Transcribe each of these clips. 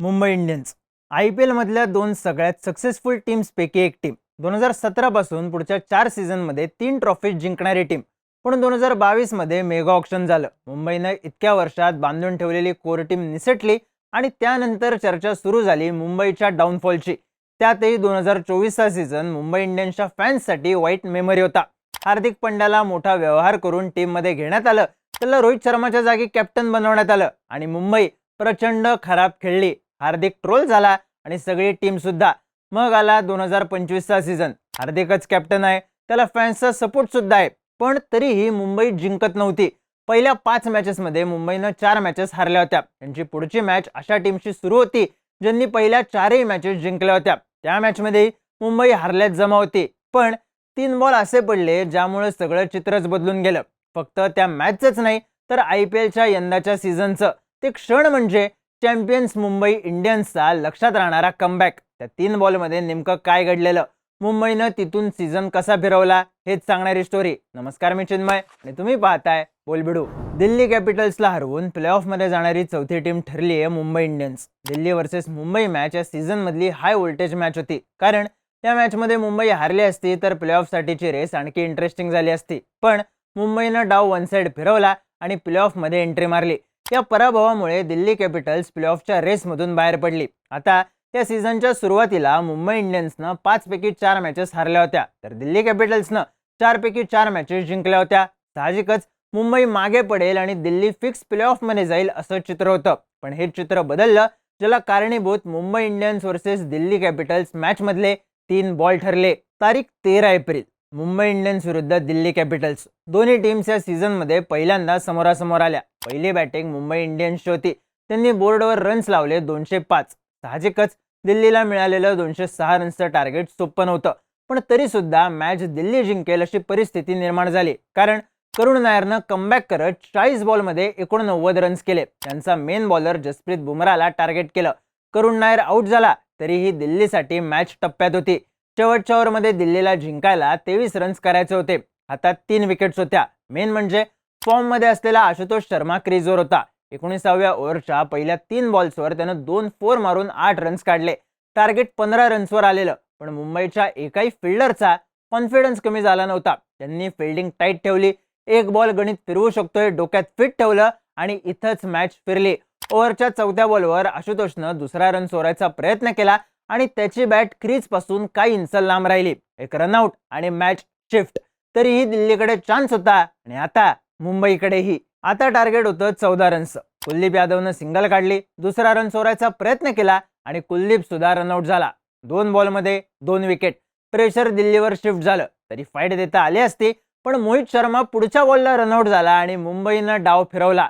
Mumbai Indians. I P एलमधल्या दोन सगळ्यात सक्सेसफुल टीम्सपैकी एक टीम दोन हजार सतरापासून पुढच्या चार सीझनमध्ये तीन ट्रॉफीज जिंकणारी टीम पण दोन हजार बावीसमध्ये मेगा ऑप्शन झालं. मुंबईनं इतक्या वर्षात बांधून ठेवलेली कोर टीम निसटली आणि त्यानंतर चर्चा सुरू झाली मुंबईच्या डाऊनफॉलची त्यातही दोन हजार चोवीसचा सीझन मुंबई इंडियन्सच्या फॅन्ससाठी वाईट मेमरी होता. हार्दिक पंड्याला मोठा व्यवहार करून टीममध्ये घेण्यात आलं. त्याला रोहित शर्माच्या जागी कॅप्टन बनवण्यात आलं आणि मुंबई प्रचंड खराब खेळली. हार्दिक ट्रोल झाला आणि सगळी टीम सुद्धा मग आला दोन हजार पंचवीसचा सीझन हार्दिकच कॅप्टन आहे. त्याला फॅन्सचा सपोर्ट सुद्धा आहे. पण तरीही मुंबई जिंकत नव्हती. पहिल्या पाच मॅचेसमध्ये मुंबईनं चार मॅचेस हारल्या होत्या. त्यांची पुढची मॅच अशा टीमशी सुरू होती ज्यांनी पहिल्या चारही मॅचेस जिंकल्या होत्या. त्या मॅचमध्ये मुंबई हारल्यात जमा होती. पण तीन बॉल असे पडले ज्यामुळे सगळं चित्रच बदलून गेलं. फक्त त्या मॅचच नाही तर आय पी एलच्या यंदाच्या सीझनचं ते क्षण म्हणजे चॅम्पियन्स मुंबई इंडियन्सचा लक्षात राहणारा कमबॅक त्या तीन बॉलमध्ये नेमकं काय घडलेलं? मुंबईनं तिथून सीझन कसा फिरवला? हेच सांगणारी स्टोरी नमस्कार मी चिन्मय आणि तुम्ही पाहताय बोलबिडू. दिल्ली कॅपिटल्सला हरवून प्लेऑफमध्ये जाणारी चौथी टीम ठरली आहे Mumbai Indians. Delhi versus Mumbai match या सीझनमधली हाय व्होल्टेज मॅच होती. कारण त्या मॅचमध्ये मुंबई हारली असती तर प्लेऑफसाठीची रेस आणखी इंटरेस्टिंग झाली असती. पण मुंबईनं डाव वन साइड फिरवला आणि प्लेऑफमध्ये एंट्री मारली. या पराभवामुळे दिल्ली कॅपिटल्स प्लेऑफच्या रेसमधून बाहेर पडली. आता त्या सीझनच्या सुरुवातीला मुंबई इंडियन्सनं पाचपैकी चार मॅचेस हारल्या होत्या. तर दिल्ली कॅपिटल्सनं चारपैकी चार मॅचेस जिंकल्या होत्या. साहजिकच मुंबई मागे पडेल आणि दिल्ली फिक्स प्लेऑफमध्ये जाईल असं चित्र होतं. पण हे चित्र बदललं ज्याला कारणीभूत Mumbai Indians versus Delhi capitals मॅचमधले तीन बॉल ठरले. तारीख तेरा एप्रिल. मुंबई इंडियन्स विरुद्ध दिल्ली कॅपिटल्स. दोन्ही टीम्स या सीझनमध्ये पहिल्यांदा समोरासमोर आल्या. पहिली बॅटिंग मुंबई इंडियन्सची होती. त्यांनी बोर्डवर रन्स लावले दोनशे पाच. साहजिकच दिल्लीला मिळालेलं दोनशे सहा रन्सचं टार्गेट सोपं नव्हतं. पण तरी सुद्धा मॅच दिल्ली जिंकेल अशी परिस्थिती निर्माण झाली. कारण करुण नायरनं कमबॅक करत चाळीस बॉलमध्ये एकोणनव्वद रन्स केले. त्यांचा मेन बॉलर जसप्रीत बुमराला टार्गेट केलं. करुण नायर आऊट झाला तरीही दिल्लीसाठी मॅच टप्प्यात होती. शेवटच्या ओव्हरमध्ये दिल्लीला जिंकायला तेवीस रन्स करायचे होते. हातात तीन विकेट्स होत्या. मेन म्हणजे फॉर्ममध्ये असलेला आशुतोष शर्मा क्रीजवर होता. एकोणीसाव्या ओव्हरच्या पहिल्या तीन बॉल्सवर त्यानं दोन फोर मारून आठ रन्स काढले. टार्गेट पंधरा रन्सवर आलेलं. पण मुंबईच्या एकाही फिल्डरचा कॉन्फिडन्स कमी झाला नव्हता. त्यांनी फिल्डिंग टाईट ठेवली. एक बॉल गणित फिरवू शकतोय. डोक्यात फिट ठेवलं आणि इथंच मॅच फिरली. ओव्हरच्या चौथ्या बॉलवर आशुतोषनं दुसरा रन सोडायचा प्रयत्न केला. आणि त्याची बॅट क्रीजपासून काही इंच लांब राहिली. एक रनआउट आणि मॅच शिफ्ट तरीही दिल्लीकडे चान्स होता आणि आता मुंबईकडेही. आता टार्गेट होतं चौदा रन्स कुलदीप यादवनं सिंगल काढली. दुसरा रन सोडायचा प्रयत्न केला आणि कुलदीप सुद्धा रनआउट झाला. दोन बॉलमध्ये दोन विकेट प्रेशर दिल्लीवर शिफ्ट झालं. तरी फाईट देता आली असती पण मोहित शर्मा पुढच्या बॉलला रनआउट झाला आणि मुंबईनं डाव फिरवला.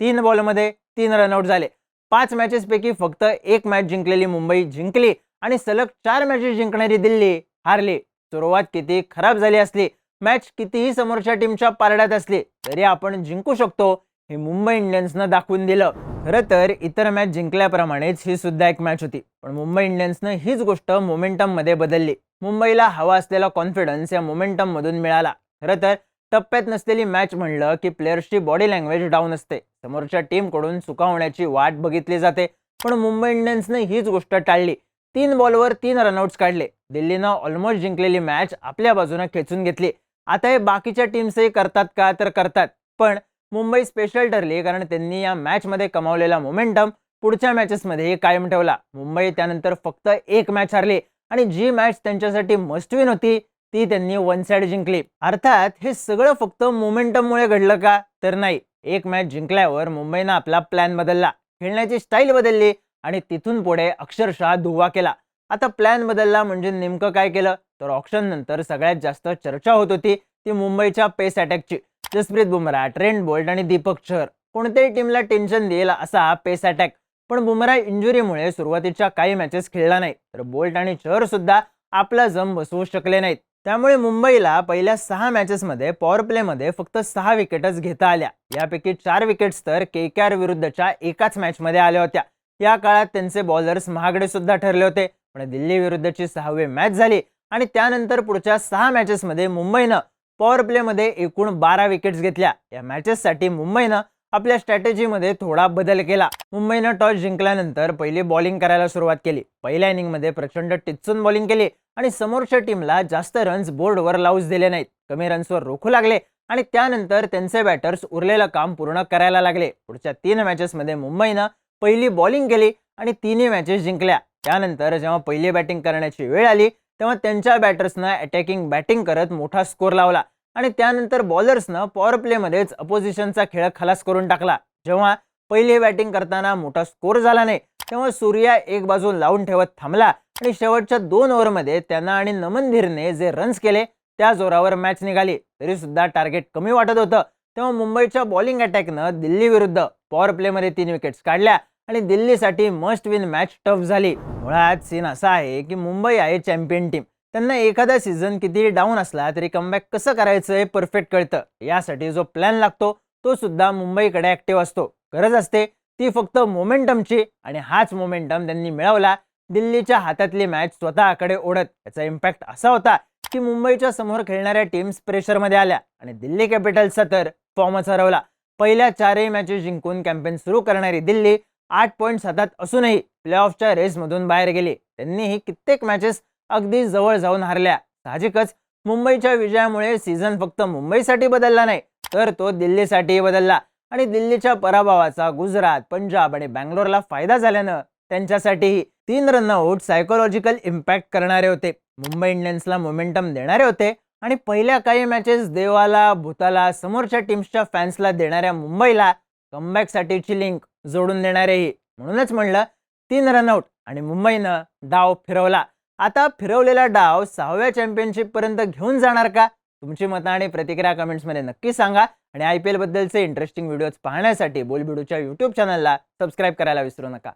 तीन बॉलमध्ये तीन रनआउट झाले. पाच मॅचेसपैकी फक्त एक मॅच जिंकलेली मुंबई जिंकली आणि सलग चार मॅचेस जिंकणारी दिल्ली हारली. सुरुवात किती खराब झाली असली मॅच कितीही समोरच्या टीमच्या पारड्यात असली तरी आपण जिंकू शकतो हे मुंबई इंडियन्सनं दाखवून दिलं. खरं तर इतर मॅच जिंकल्याप्रमाणेच ही सुद्धा एक मॅच होती. पण मुंबई इंडियन्सनं हीच गोष्ट मोमेंटममध्ये बदलली. मुंबईला हवा असलेला कॉन्फिडन्स या मोमेंटममधून मिळाला. खरं तर टप्प्यात नसलेली मॅच म्हणलं की प्लेयर्सची बॉडी लँग्वेज डाऊन असते. समोरच्या टीमकडून चुका होण्याची वाट बघितली जाते. पण मुंबई इंडियन्सने हीच गोष्ट टाळली. तीन बॉलवर तीन रनआउट्स काढले. दिल्लीनं ऑलमोस्ट जिंकलेली मॅच आपल्या बाजूने खेचून घेतली. आता हे बाकीच्या टीम्सही करतात का तर करतात. पण मुंबई स्पेशल ठरली कारण त्यांनी या मॅचमध्ये कमावलेला मोमेंटम पुढच्या मॅचेसमध्येही कायम ठेवला. मुंबई त्यानंतर फक्त एक मॅच हारली. आणि जी मॅच त्यांच्यासाठी मस्टविन होती ती त्यांनी वन साइड जिंकली. अर्थात हे सगळं फक्त मोमेंटममुळे घडलं का? तर नाही. एक मॅच जिंकल्यावर मुंबईनं आपला प्लॅन बदलला. खेळण्याची स्टाईल बदलली आणि तिथून पुढे अक्षरशः धुवा केला. आता प्लॅन बदलला म्हणजे नेमकं काय केलं? तर ऑप्शन नंतर सगळ्यात जास्त चर्चा होत होती ती मुंबईच्या पेस अटॅकची जसप्रीत बुमराह ट्रेंड बोल्ट आणि दीपक चहर कोणत्याही टीमला टेन्शन देईल असा हा पेस अटॅक पण बुमराह इंजुरीमुळे सुरुवातीच्या काही मॅचेस खेळला नाही. तर बोल्ट आणि चहर सुद्धा आपला जम बसवू शकले नाहीत. त्यामुळे मुंबईला पहिल्या सहा मॅचेसमध्ये पॉवर प्लेमध्ये फक्त सहा विकेटच घेता आल्या. यापैकी चार विकेट्स तर के के आर विरुद्धच्या एकाच मॅचमध्ये आल्या होत्या. या काळात त्यांचे बॉलर्स महागडे सुद्धा ठरले होते. पण दिल्ली विरुद्धची सहावी मॅच झाली आणि त्यानंतर पुढच्या सहा मॅचेसमध्ये मुंबईनं पॉवर प्लेमध्ये एकूण बारा विकेट्स घेतल्या. या मॅचेससाठी मुंबईनं आपल्या स्ट्रॅटेजीमध्ये थोडा बदल केला. मुंबईनं टॉस जिंकल्यानंतर पहिली बॉलिंग करायला सुरुवात केली. पहिल्या इनिंगमध्ये प्रचंड टिचून बॉलिंग केली आणि समोरच्या टीमला जास्त रन्स बोर्डवर लावूच दिले नाहीत. कमी रन्सवर रोखू लागले आणि त्यानंतर त्यांचे बॅटर्स उरलेलं काम पूर्ण करायला लागले. पुढच्या तीन मॅचेसमध्ये मुंबईनं पहिली बॉलिंग केली आणि तिन्ही मॅचेस जिंकल्या. त्यानंतर जेव्हा पहिली बॅटिंग करण्याची वेळ आली तेव्हा त्यांच्या बॅटर्सनं अटॅकिंग बॅटिंग करत मोठा स्कोर लावला. आणि त्यानंतर बॉलर्सनं पॉवर प्लेमध्येच अपोजिशनचा खेळ खलास करून टाकला. जेव्हा पहिली बॅटिंग करताना मोठा स्कोर झाला नाही तेव्हा सूर्या एक बाजू लावून ठेवत थांबला आणि शेवटच्या दोन ओव्हरमध्ये त्यांना आणि नमन धीरने जे रन्स केले त्या जोरावर मॅच निघाली. तरी सुद्धा टार्गेट कमी वाटत होतं. तेव्हा मुंबईच्या बॉलिंग अटॅकनं दिल्ली विरुद्ध पॉवर प्लेमध्ये तीन विकेट्स काढल्या आणि दिल्लीसाठी मस्ट विन मॅच टफ झाली. मुळात सीन असा आहे की मुंबई आहे चॅम्पियन टीम त्यांना एखादा सीझन किती डाऊन असला तरी कमबॅक कसं करायचं हे परफेक्ट कळतं. यासाठी जो प्लॅन लागतो तो सुद्धा मुंबईकडे ऍक्टिव्ह असतो. गरज असते ती फक्त मोमेंटमची आणि हाच मोमेंटम त्यांनी मिळवला. दिल्लीच्या हातातली मॅच स्वतःकडे ओढत याचा इम्पॅक्ट असा होता की मुंबईच्या समोर खेळणाऱ्या टीम्स प्रेशरमध्ये आल्या आणि दिल्ली कॅपिटल्सचा तर फॉर्मच हरवला. पहिल्या चारही मॅचेस जिंकून कॅम्पेन सुरू करणारी दिल्ली आठ पॉईंट हातात असूनही प्लेऑफच्या रेसमधून बाहेर गेली. त्यांनीही कित्येक मॅचेस अगदी जवळ जाऊन हारल्या. साहजिकच मुंबईच्या विजयामुळे सीझन फक्त मुंबईसाठी बदलला नाही तर तो दिल्लीसाठीही बदलला. आणि दिल्लीच्या पराभवाचा गुजरात पंजाब आणि बँगलोरला फायदा झाल्यानं त्यांच्यासाठीही तीन रन आउट सायकोलॉजिकल इम्पॅक्ट करणारे होते. मुंबई इंडियन्सला मोमेंटम देणारे होते आणि पहिल्या काही मॅचेस देवाला भूताला समोरच्या टीम्सच्या फॅन्सला देणाऱ्या मुंबईला कमबॅकसाठीची लिंक जोडून देणारेही. म्हणूनच म्हणलं तीन रनआउट आणि मुंबईनं डाव फिरवला. आता फिरवलेला डाव सहाव्या चॅम्पियनशिप पर्यंत घेऊन जाणार का? तुमची मतं आणि प्रतिक्रिया कमेंट्समध्ये नक्की सांगा. आणि आय पी एलबद्दलचे इंटरेस्टिंग व्हिडिओज पाहण्यासाठी बोलबिडूच्या यूट्यूब चॅनलला सबस्क्राईब करायला विसरू नका.